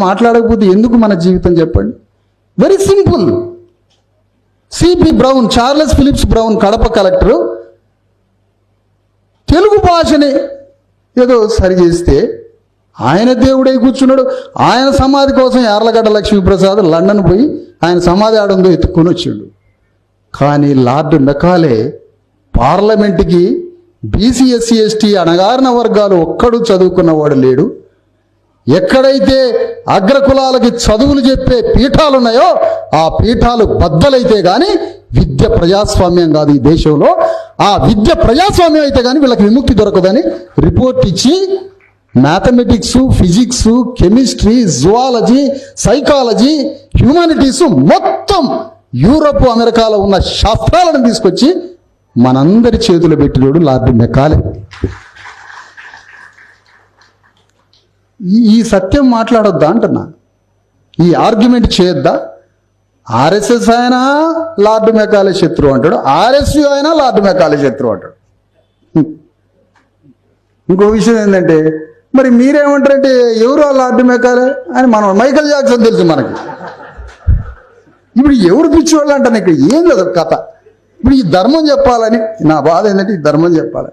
మాట్లాడకపోతే ఎందుకు మన జీవితం చెప్పండి? Very simple CP Brown Charles Phillips Brown Kadapa collector Telugu భాషని ఏదో సరి చేస్తే ఆయన దేవుడై కూర్చున్నాడు. ఆయన సమాధి కోసం యార్లగడ్డ లక్ష్మీప్రసాద్ లండన్ పోయి ఆయన సమాధి ఆడందో ఎత్తుకొని వచ్చిండు. కానీ లార్డ్ మెకాలే పార్లమెంటుకి బీసీ ఎస్సీ ఎస్టీ అణగారిన వర్గాలు ఒక్కడు చదువుకున్నవాడు లేడు. ఎక్కడైతే అగ్రకులాలకి చదువులు చెప్పే పీఠాలు ఉన్నాయో ఆ పీఠాలు బద్దలైతే కానీ విద్య ప్రజాస్వామ్యం కాదు ఈ దేశంలో. ఆ విద్య ప్రజాస్వామ్యం అయితే కానీ వీళ్ళకి విముక్తి దొరకదని రిపోర్ట్ ఇచ్చి mathematics physics chemistry zoology psychology humanities మొత్తం యూరప్ అమెరికాలో ఉన్న శాస్త్రాలను తీసుకొచ్చి మనందరి చేతులు పెట్టినోడు లార్డ్ మెకాలే ఈ ఈ సత్యం మాట్లాడొద్దా అంటున్నా? ఈ ఆర్గ్యుమెంట్ చేయొద్దా? ఆర్ఎస్ఎస్ అయినా లార్డ్ మెకాలే శత్రువు అంటాడు. ఆర్ఎస్యు అయినా లార్డ్ మెకాలే శత్రువు అంటాడు. ఇంకో విషయం ఏంటంటే మరి మీరేమంటారంటే ఎవరు ఆ లార్డ్ మెకాలే అని మనం మైకల్ జాక్సన్ తెలుసు మనకి. ఇప్పుడు ఎవరు పిచ్చివాళ్ళు అంటాను ఇక్కడ ఏం లేదు కథ. ఇప్పుడు ఈ ధర్మం చెప్పాలని నా బాధ ఏంటంటే ఈ ధర్మం చెప్పాలి